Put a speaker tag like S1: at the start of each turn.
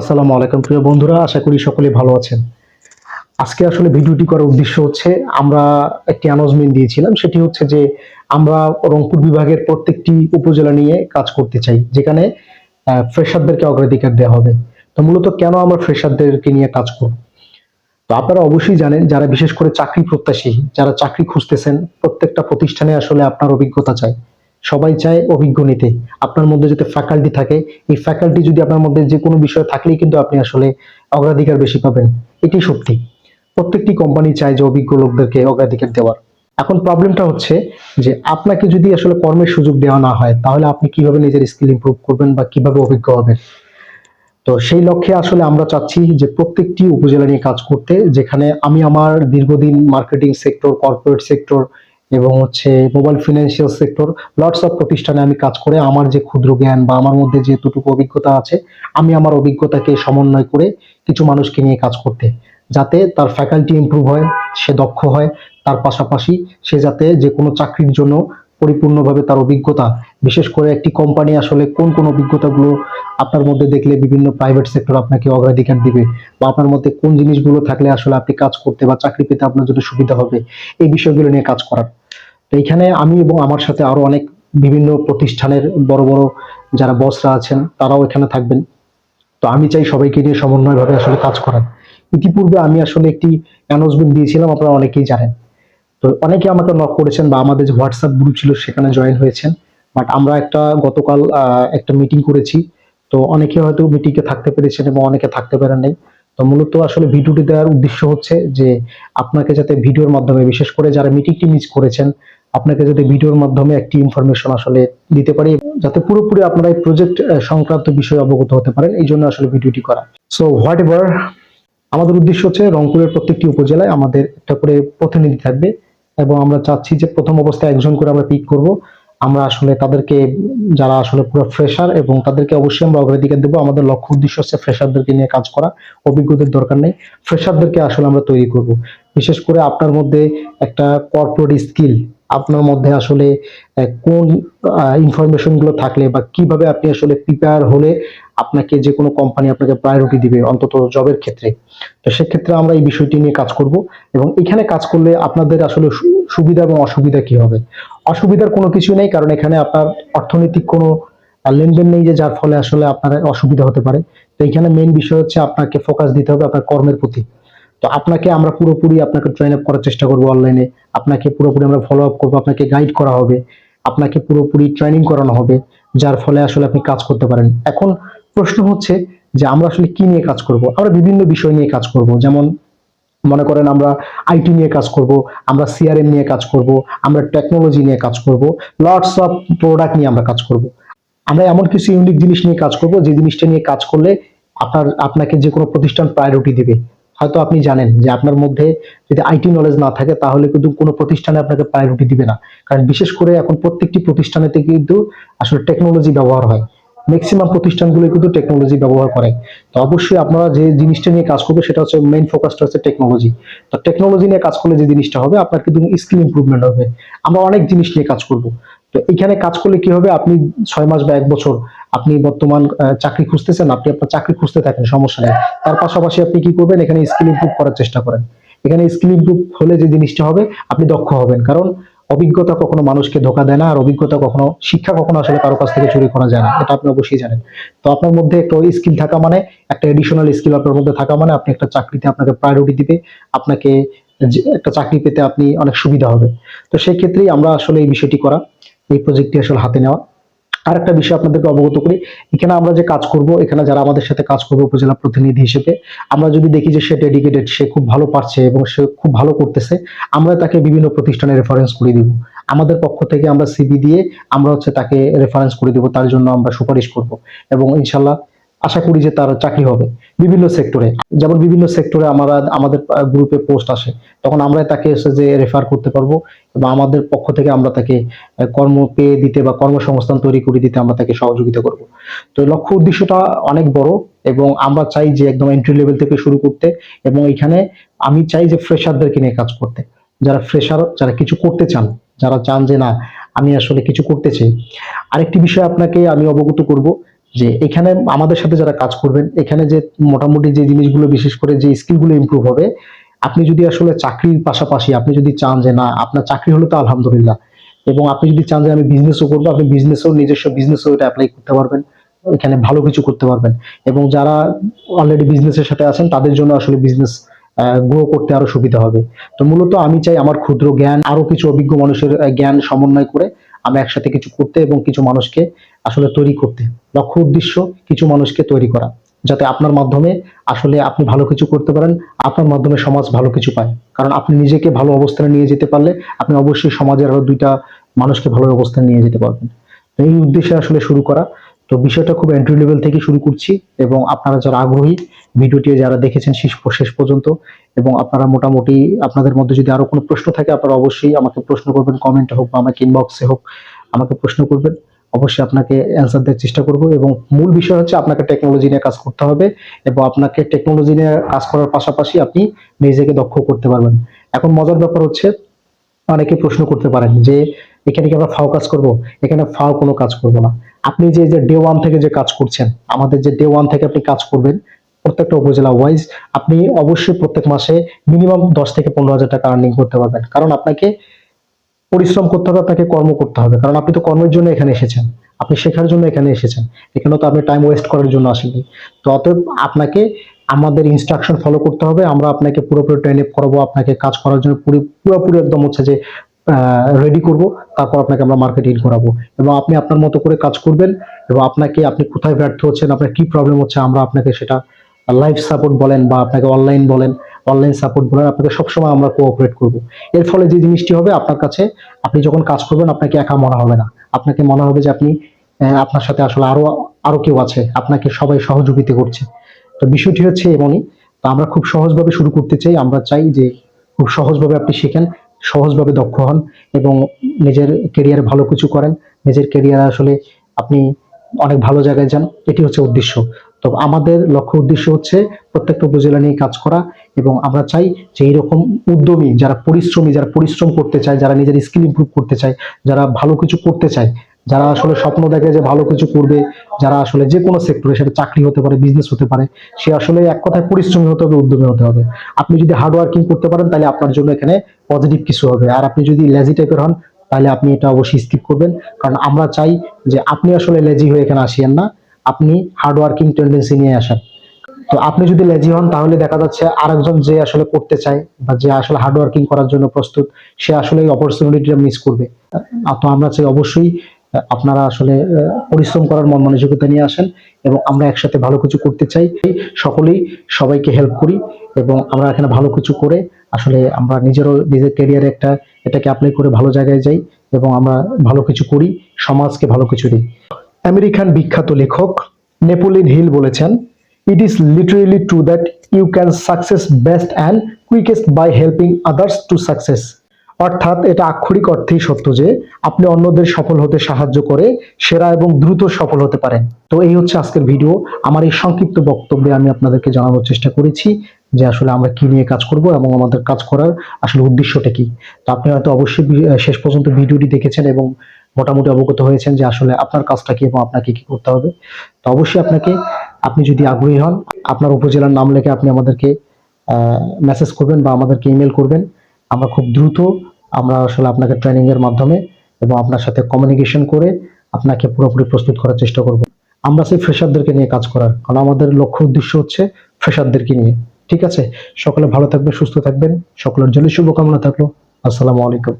S1: আসসালামু আলাইকুম প্রিয় বন্ধুরা, আশা করি সকলে ভালো আছেন। আজকে আসলে ভিডিওটি করার উদ্দেশ্য হচ্ছে, আমরা একটি অ্যানাউন্সমেন্ট দিয়েছিলাম, সেটি হচ্ছে যে আমরা রংপুর বিভাগের প্রত্যেকটি উপজেলা নিয়ে কাজ করতে চাই, যেখানে ফ্রেশারদেরকে অগ্রাধিকার দেওয়া হবে। তো মূলত কেন আমরা ফ্রেশারদেরকে নিয়ে কাজ করব? তো আপনারা অবশ্যই জানেন, যারা বিশেষ করে চাকরি প্রত্যাশী, যারা চাকরি খুঁজতেছেন, প্রত্যেকটা প্রতিষ্ঠানে আসলে আপনার অভিজ্ঞতা চাই। সবাই চায় অভিজ্ঞ নিতে। আপনার মধ্যে যদি ফ্যাকাল্টি থাকে, এই ফ্যাকাল্টি যদি আপনার মধ্যে যে কোনো বিষয় থাকলেই কিন্তু আপনি আসলে অগ্রাধিকার বেশি পাবেন। এটি সত্যি। প্রত্যেকটি কোম্পানি চায় যে অভিজ্ঞ লোকদেরকে অগ্রাধিকার দেওয়ার। এখন প্রবলেমটা হচ্ছে যে আপনাকে যদি আসলে কর্মের সুযোগ দেওয়া না হয়, তাহলে আপনি কীভাবে নিজের স্কিল ইম্প্রুভ করবেন বা কীভাবে অভিজ্ঞ হবেন? তো সেই লক্ষ্যে আসলে আমরা চাচ্ছি যে প্রত্যেকটি উপজেলা নিয়ে কাজ করতে, যেখানে আমি আমার দীর্ঘদিন মার্কেটিং সেক্টর কর্পোরেট সেক্টর এবং হচ্ছে mobile financial sector lots of প্রতিষ্ঠানে আমি কাজ করে আমার যে ক্ষুদ্র জ্ঞান বা আমার মধ্যে যেটুকু অভিজ্ঞতা আছে, আমি আমার অভিজ্ঞতাকে সমন্বয় করে কিছু মানুষকে নিয়ে কাজ করতে। যাতে তার ফ্যাকাল্টি ইম্প্রুভ হয়, সে দক্ষ হয়, তার পাশাপাশি সে যাতে যে কোনো চাকরির জন্য পরিপূর্ণভাবে তার অভিজ্ঞতা, বিশেষ করে একটি কোম্পানি আসলে কোন কোন অভিজ্ঞতাগুলো আপনার মধ্যে দেখলে বিভিন্ন প্রাইভেট সেক্টর আপনাকে অগ্রাধিকার দিবে বা আপনার মধ্যে কোন জিনিসগুলো থাকলে আসলে আপনি কাজ করতে বা চাকরি পেতে আপনার জন্য সুবিধা হবে, এই বিষয়গুলো নিয়ে কাজ করার। তো এইখানে আমি এবং আমার সাথে আরও অনেক বিভিন্ন প্রতিষ্ঠানের বড় বড় যারা বসরা আছেন, তারাও এখানে থাকবেন। তো আমি চাই সবাইকে নিয়ে সমন্বয়ভাবে আসলে কাজ করার। ইতিপূর্বে আমি আসলে একটি অ্যানাউন্সমেন্ট দিয়েছিলাম, আপনারা অনেকেই জানেন। তো অনেকে আমাকে নক করেছেন বা আমাদের যে হোয়াটসঅ্যাপ গ্রুপ ছিল সেখানে জয়েন হয়েছেন। বাট আমরা একটা গতকাল একটা মিটিং করেছি। তো অনেকে হয়তো মিটিংয়ে থাকতে পেরেছেন এবং অনেকে থাকতে পারেন নাই। তো মূলত আসলে ভিডিওটি দেওয়ার উদ্দেশ্য হচ্ছে যে, আপনাকে যাতে ভিডিওর মাধ্যমে, বিশেষ করে যারা মিটিংটি মিস করেছেন, আপনাকে যাতে ভিডিওর মাধ্যমে একটি ইনফরমেশন আসলে দিতে পারি যাতে পুরোপুরি আপনারা এই প্রজেক্ট সংক্রান্ত বিষয়ে অবগত হতে পারেন। এই জন্য আসলে ভিডিওটি করা। সো হোয়াট এভার আমাদের উদ্দেশ্য হচ্ছে রংপুরের প্রত্যেকটি উপজেলায় আমাদের একটা করে প্রতিনিধি থাকবে। এবং আমরা চাচ্ছি যে প্রথম অবস্থায় একজন করে আমরা পিক করব। আমরা আসলে তাদেরকে, যারা আসলে পুরো ফ্রেশার এবং তাদেরকে অবশ্যই আমরা অগ্রাধিকার দেবো। আমাদের লক্ষ্য উদ্দেশ্য হচ্ছে ফ্রেশারদেরকে নিয়ে কাজ করা। অভিজ্ঞতার দরকার নেই। ফ্রেশারদেরকে আসলে আমরা তৈরি করব। বিশেষ করে আপনার মধ্যে একটা কর্পোরেট স্কিল আপনার মধ্যে আসলে কোন ইনফরমেশনগুলো থাকলে বা কীভাবে আপনি আসলে প্রিপেয়ার হলে আপনাকে যে কোনো কোম্পানি আপনাকে প্রায়োরিটি দিবে অন্তত জবের ক্ষেত্রে। তো সেক্ষেত্রে আমরা এই বিষয়টি নিয়ে কাজ করব এবং এখানে কাজ করলে আপনাদের আসলে সুবিধা এবং অসুবিধা কি হবে? অসুবিধার কোনো কিছু নেই, কারণ এখানে আপনার অর্থনৈতিক কোনো লেনদেন নেই যে যার ফলে আসলে আপনার অসুবিধা হতে পারে। তো এখানে মেন বিষয় হচ্ছে আপনাকে ফোকাস দিতে হবে আপনার কর্মের প্রতি। তো আপনাকে আমরা পুরোপুরি আপনাকে ট্রেন আপ করার চেষ্টা করব অনলাইনে আপনাকে পুরোপুরি আমরা ফলো আপ করব, আপনাকে গাইড করা হবে, আপনাকে পুরোপুরি ট্রেনিং করানো হবে, যার ফলে আসলে আপনি কাজ করতে পারেন। এখন প্রশ্ন হচ্ছে যে আমরা আসলে কি নিয়ে কাজ করব? আমরা বিভিন্ন বিষয় নিয়ে কাজ করব, যেমন মনে করেন আমরা আইটি নিয়ে কাজ করব, আমরা সিআরএম নিয়ে কাজ করব, আমরা টেকনোলজি নিয়ে কাজ করব লটস অফ প্রোডাক্ট নিয়ে আমরা কাজ করব। আমরা এমন কিছু ইউনিক জিনিস নিয়ে কাজ করব, যে জিনিসটা নিয়ে কাজ করলে আপনার, আপনাকে যে কোনো প্রতিষ্ঠান প্রায়োরিটি দিবে। হয়তো আপনি জানেন যে আপনার মধ্যে যদি আইটি নলেজ না থাকে, তাহলে কিন্তু কোনো প্রতিষ্ঠানে আপনাকে প্রায়োরিটি দিবে না। কারণ বিশেষ করে এখন প্রত্যেকটি প্রতিষ্ঠানেতে কিন্তু আসলে টেকনোলজি ব্যবহার হয়। ম্যাক্সিমাম প্রতিষ্ঠানগুলো কিন্তু টেকনোলজি ব্যবহার করে। তো অবশ্যই আপনারা যে জিনিসটা নিয়ে কাজ করবে, সেটা হচ্ছে মেইন ফোকাসটা হচ্ছে টেকনোলজি তো টেকনোলজি নিয়ে কাজ করলে যে জিনিসটা হবে, আপনার কিন্তু স্কিল ইমপ্রুভমেন্ট হবে। আমরা অনেক জিনিস নিয়ে কাজ করব। তো এখানে কাজ করলে কি হবে? আপনি ছয় মাস বা এক বছর আপনি বর্তমান চাকরি খুঁজতেছেন, আপনি আপনার চাকরি খুঁজতে থাকেন, সমস্যা নেই। তার পাশাপাশি আপনি কি করবেন? এখানে স্কিল ইমপ্রুভ করার চেষ্টা করেন। এখানে স্কিল ইমপ্রুভ হলে যে জিনিসটা হবে, আপনি দক্ষ হবেন। কারণ অভিজ্ঞতা কখনো মানুষকে ধোকা দেয় না, আর অভিজ্ঞতা কখনো, শিক্ষা কখনো আসলে কারও কাছ থেকে চুরি করা যায় না। এটা আপনি অবশ্যই জানেন। তো আপনার মধ্যে একটা স্কিল থাকা মানে একটা এডিশনাল স্কিল আপনার মধ্যে থাকা মানে আপনি একটা চাকরিতে আপনাকে প্রায়োরিটি দিবে, আপনাকে একটা চাকরি পেতে আপনি অনেক সুবিধা হবে। তো সেই ক্ষেত্রেই আমরা আসলে এই বিষয়টি করা, এই প্রজেক্টটি আসলে হাতে নেওয়া। আর একটা বিষয় আপনাদেরকে অবগত করি, এখানে আমরা যে কাজ করব, এখানে যারা আমাদের সাথে কাজ করবে উপজেলা প্রতিনিধি হিসেবে, আমরা যদি দেখি যে সে ডেডিকেটেড সে খুব ভালো পারছে এবং সে খুব ভালো করতেছে, আমরা তাকে বিভিন্ন প্রতিষ্ঠানে রেফারেন্স করে দিব। আমাদের পক্ষ থেকে আমরা সিবি দিয়ে আমরা হচ্ছে তাকে রেফারেন্স করে দিব, তার জন্য আমরা সুপারিশ করব এবং ইনশাল্লাহ আশা করি যে তার চাকরি হবে বিভিন্ন সেক্টরে যেমন বিভিন্ন সেক্টরে আমরা, আমাদের গ্রুপে পোস্ট আসে। তখন আমরা তাকে এসে যে রেফার করতে পারব এবং আমাদের পক্ষ থেকে আমরা তাকে কর্ম পেয়ে দিতে বা কর্মসংস্থান তৈরি করে দিতে আমরা তাকে সহযোগিতা করব। তো লক্ষ্য উদ্দেশ্যটা অনেক বড় এবং আমরা চাই যে একদম এন্ট্রি লেভেল থেকে শুরু করতে এবং এখানে আমি চাই যে ফ্রেশারদেরকে নিয়ে কাজ করতে। যারা ফ্রেশার যারা কিছু করতে চান, যারা চান যে না, আমি আসলে কিছু করতে চাই। আরেকটি বিষয় আপনাকে আমি অবগত করব যে এখানে আমাদের সাথে যারা কাজ করবেন, এখানে যে মোটামুটি যে জিনিসগুলো, বিশেষ করে যে স্কিলগুলো ইমপ্রুভ হবে, আপনি যদি আসলে চাকরির পাশাপাশি আপনি যদি চান যে না, আপনার চাকরি হলো তো আলহামদুলিল্লাহ, এবং আপনি যদি চান যে আমি বিজনেসও করব, আপনি বিজনেসও নিজস্ব বিজনেসও এটা অ্যাপ্লাই করতে পারবেন, এখানে ভালো কিছু করতে পারবেন। এবং যারা অলরেডি বিজনেসের সাথে আছেন, তাদের জন্য আসলে বিজনেস গ্রো করতে আরও সুবিধা হবে। তো মূলত আমি চাই আমার ক্ষুদ্র জ্ঞান, আরও কিছু অভিজ্ঞ মানুষের জ্ঞান সমন্বয় করে আমি একসাথে কিছু করতে এবং কিছু মানুষকে আসলে তৈরি করতে। লক্ষ্য, উদ্দেশ্য কিছু মানুষকে তৈরি করা, যাতে আপনার মাধ্যমে আসলে আপনি ভালো কিছু করতে পারেন, আপনার মাধ্যমে সমাজ ভালো কিছু পায়। কারণ আপনি নিজেকে ভালো অবস্থানে নিয়ে যেতে পারলে আপনি অবশ্যই সমাজের আরও দুইটা মানুষকে ভালো অবস্থানে নিয়ে যেতে পারবেন। এই উদ্দেশ্যে আসলে শুরু করা। তো বিষয়টা খুব এন্ট্রি লেভেল থেকে শুরু করছি এবং আপনারা যারা আগ্রহী, ভিডিওটি যারা দেখেছেন শেষ শেষ পর্যন্ত এবং আপনারা মোটামুটি আপনাদের মধ্যে যদি আরও কোনো প্রশ্ন থাকে, আপনারা অবশ্যই আমাকে প্রশ্ন করবেন কমেন্টে হোক বা আমাকে ইনবক্সে হোক, আমাকে প্রশ্ন করবেন। অবশ্যই আপনাকে অ্যান্সার দেওয়ার চেষ্টা করব এবং মূল বিষয় হচ্ছে আপনাকে টেকনোলজি নিয়ে কাজ করতে হবে এবং আপনাকে টেকনোলজি নিয়ে কাজ করার পাশাপাশি আপনি নিজেকে দক্ষ করতে পারবেন। এখন মজার ব্যাপার হচ্ছে, অনেকে প্রশ্ন করতে পারেন যে এখানে কি আমরা ফাও কাজ করব? এখানে ফাও কোনো কাজ করব না। আপনি যে যে ডে ওয়ান থেকে যে কাজ করছেন, আমাদের যে ডে ওয়ান থেকে আপনি কাজ করবেন, প্রত্যেকটা উপজেলা ওয়াইজ আপনি অবশ্যই প্রত্যেক মাসে মিনিমাম দশ থেকে পনেরো হাজার টাকা আর্নিং করতে পারবেন। কারণ আপনাকে পরিশ্রম করতে হবে, আপনাকে কর্ম করতে হবে। কারণ আপনি তো কর্মের জন্য এখানে এসেছেন। আপনি শেখার জন্য এখানে এসেছেন। এখানে তো আপনি টাইম ওয়েস্ট করার জন্য আসেননি। তো অতএব আপনাকে আমাদের ইনস্ট্রাকশন ফলো করতে হবে। আমরা আপনাকে পুরোপুরি ট্রেন আপ করাবো। আপনাকে কাজ করার জন্য পুরি- পুরোপুরি একদম হচ্ছে যে রেডি করব, তারপর আপনাকে আমরা মার্কেটিং করাবো। এবং আপনি আপনার মতো করে কাজ করবেন, এবং আপনাকে আপনি কোথায় ব্যর্থ হচ্ছেন, আপনার কি প্রবলেম হচ্ছে, আমরা আপনাকে সেটা লাইভ সাপোর্ট বলেন বা আপনাকে অনলাইন বলেন অনলাইন সাপোর্ট বলেন, আপনাকে সবসময় আমরা কোঅপারেট করব। এর ফলে যে জিনিসটি হবে, আপনার কাছে আপনি যখন কাজ করবেন, আপনাকে একা মনে হবে না। আপনাকে মনে হবে যে আপনি আপনার সাথে আসলে আরও আরও কেউ আছে, আপনাকে সবাই সহযোগিতা করছে। তো বিষয়টি হচ্ছে এমনই। তো আমরা খুব সহজভাবে শুরু করতে চাই, আমরা চাই যে খুব সহজভাবে আপনি শেখেন। সহজভাবে দক্ষ হন এবং নিজের কেরিয়ার ভালো কিছু করেন। নিজের কেরিয়ার আসলে আপনি অনেক ভালো জায়গায় যান, এটি হচ্ছে উদ্দেশ্য। তো আমাদের লক্ষ্য উদ্দেশ্য হচ্ছে প্রত্যেকটা উপজেলা নিয়ে কাজ করা এবং আমরা চাই যে এইরকম উদ্যমী, যারা পরিশ্রমী, যারা পরিশ্রম করতে চায়, যারা নিজের স্কিল ইম্প্রুভ করতে চায়, যারা ভালো কিছু করতে চায় যারা আসলে স্বপ্ন দেখে যে ভালো কিছু করবে, যারা আসলে যে কোনো সেক্টরে সেটা চাকরি হতে পারে বিজনেস হতে পারে, সে আসলে এক কথায় পরিশ্রমী হতে হবে, উদ্যমী হতে হবে। আপনি যদি হার্ড ওয়ার্কিং করতে পারেন, তাহলে আপনার জন্য এখানে পজিটিভ কিছু হবে। আর আপনি যদি লেজি টাইপের হন, তাহলে আপনি এটা অবশ্যই স্কিপ করবেন। কারণ আমরা চাই যে আপনি আসলে লেজি হয়ে এখানে আসিয়েন না, আপনি হার্ড ওয়ার্কিং টেন্ডেন্সি নিয়ে আসেন। তো আপনি যদি লেজি হন, তাহলে দেখা যাচ্ছে আরেকজন যে আসলে করতে চায় বা যে আসলে হার্ড ওয়ার্কিং করার জন্য প্রস্তুত, সে আসলে অপরচুনিটিটা মিস করবে। তো আমরা চাই অবশ্যই আপনারা আসলে পরিশ্রম করার মন মানসিকতা নিয়ে আসেন এবং আমরা একসাথে ভালো কিছু করতে চাই। সকলেই সবাইকে হেল্প করি এবং আমরা এখানে ভালো কিছু করে আসলে আমরা নিজেরও নিজের ক্যারিয়ারে একটা, এটাকে অ্যাপ্লাই করে ভালো জায়গায় যাই এবং আমরা ভালো কিছু করি, সমাজকে ভালো কিছু দিই। আমেরিকান বিখ্যাত লেখক নেপোলিয়ন হিল বলেছেন it is literally true that you can success best and quickest by helping others to success অর্থাৎ এটা আক্ষরিক অর্থেই সত্য যে আপনি অন্যদের সফল হতে সাহায্য করে, সেরা এবং দ্রুত সফল হতে পারেন। তো এই হচ্ছে আজকের ভিডিও। আমার এই সংক্ষিপ্ত বক্তব্যে আমি আপনাদেরকে জানানোর চেষ্টা করেছি যে আসলে আমরা কি নিয়ে কাজ করব এবং আমাদের কাজ করার আসলে উদ্দেশ্যটা কি। তো আপনি হয়তো অবশ্যই শেষ পর্যন্ত ভিডিওটি দেখেছেন এবং মোটামুটি অবগত হয়েছেন যে আসলে আপনার কাজটা কি এবং আপনাকে কি করতে হবে। তো অবশ্যই আপনাকে, আপনি যদি আগ্রহী হন, আপনার উপজেলার নাম লেখে আপনি আমাদেরকে মেসেজ করবেন বা আমাদেরকে ইমেল করবেন। আমরা খুব দ্রুত আমরা আসলে আপনাকে ট্রেনিং এর মাধ্যমে এবং আপনার সাথে কমিউনিকেশন করে আপনাকে পুরোপুরি প্রস্তুত করার চেষ্টা করব। আমরা সেই ফ্রেশারদেরকে নিয়ে কাজ করার, কারণ আমাদের লক্ষ্য উদ্দেশ্য হচ্ছে ফ্রেশারদেরকে নিয়ে। ঠিক আছে? সকলে ভালো থাকবেন, সুস্থ থাকবেন, সকলের জন্য শুভকামনা থাকল। আসসালামু আলাইকুম।